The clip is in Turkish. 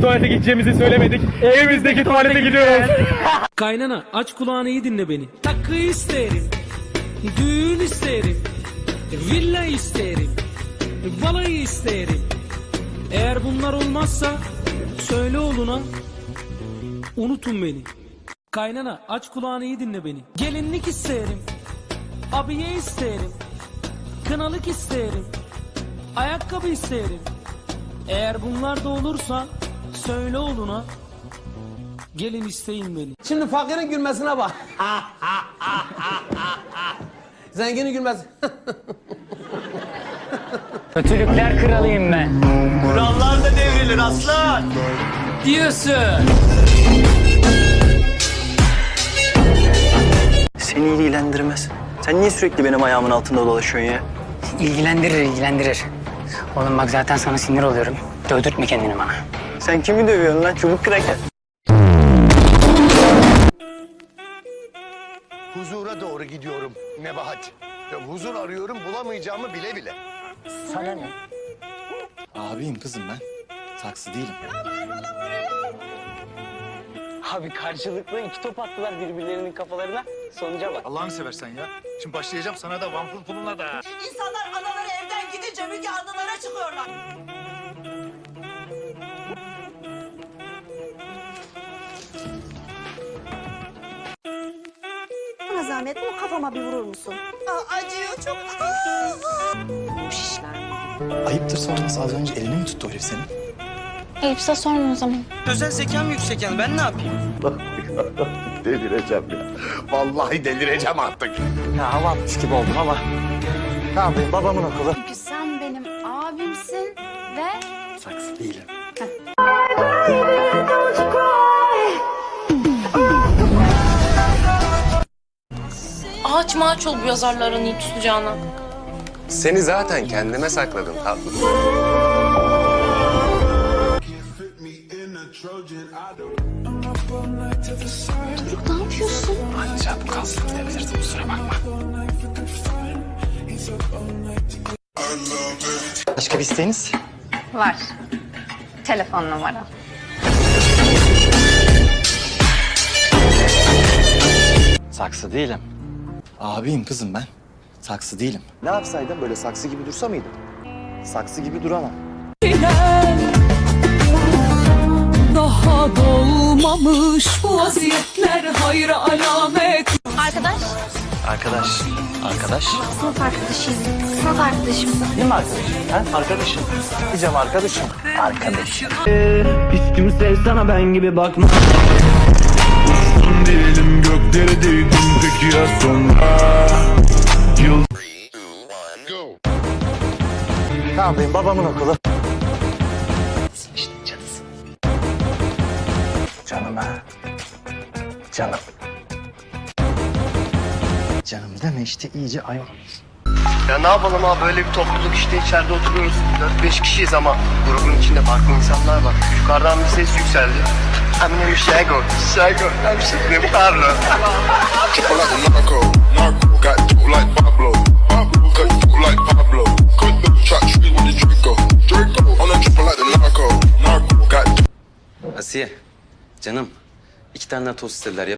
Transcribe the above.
Tuvalete gideceğimizi söylemedik. Evimizdeki tuvalete gidiyoruz. Kaynana aç kulağını iyi dinle beni. Takı isterim. Düğün isterim. Villa isterim. Balayı isterim. Eğer bunlar olmazsa söyle oğluna unutun beni. Kaynana aç kulağını iyi dinle beni. Gelinlik isterim. Abiye isterim. Kınalık isterim. Ayakkabı isterim. Eğer bunlar da olursa söyle oğluna gelin isteyin beni. Şimdi fakirin gülmesine bak. Zenginin gülmesi. Kötülükler kralıyım ben. Kurallar da devrilir aslan. Diyorsun. Seni ilgilendirmez. Sen niye sürekli benim ayağımın altında dolaşıyorsun ya? İlgilendirir, ilgilendirir. Oğlum bak zaten sana sinir oluyorum. Dövdürtme kendini bana. Sen kimi dövüyorsun lan çubuk kraker? Huzura doğru gidiyorum Nebahat. Ya huzur arıyorum bulamayacağımı bile bile. Sana ne? Abiyim kızım ben. Saksı değilim. Abi karşılıklı iki top attılar birbirlerinin kafalarına. Sonuca bak. Allah'ını seversen ya. Şimdi başlayacağım sana da vampir puluna da. İnsanlar anaları evden gidince Müge çıkıyorlar. Zahmet bu kafama bir vurur musun? Aa, acıyor çok. Bu şişler. Ayıptır sorması az önce elini mi tuttu o herif senin? Ayıpsa sorma o zaman. Özel zekam yüksek yani ben ne yapayım? delireceğim ya. Vallahi delireceğim artık. Ya hava atmış gibi oldum ama. Ne yapayım babamın okulu. Çünkü sen benim abimsin ve Saksı değilim. Ağaç maç ol bu yazarların iyi tutacağına. Seni zaten kendime sakladım tatlım. Doruk ne yapıyorsun? Anca bu kalsın diyebilirdim kusura bakma. Başka bir isteğiniz? Var. Telefon numara. Saksı değilim. Abiyim kızım ben. Saksı değilim. Ne yapsaydım böyle saksı gibi dursa mıydım? Saksı gibi duramam. Daha dolmamış bu vaziyetler hayra alamet. Arkadaş, Arkadaş. Arkadaş. sınıf arkadaşıyım. Sınıf arkadaşım. Değil mi arkadaş? Ha? Arkadaşım. Diyeceğim arkadaşım. Arkadaş. Hiç kimse sana ben gibi bakma. Diyelim göklere değdim peki ya sonra? Ne yapayım babamın okulu. Canım ha. Canım. Canım deme işte iyice ayol. Ya ne yapalım abi böyle bir topluluk işte içeride oturuyoruz. 4-5 kişiyiz ama grubun içinde farklı insanlar var. Yukarıdan bir ses yükseldi. I'm name Shago. Shago. I'm Supreme Carlo. Asiye, canım. iki tane tost istediler.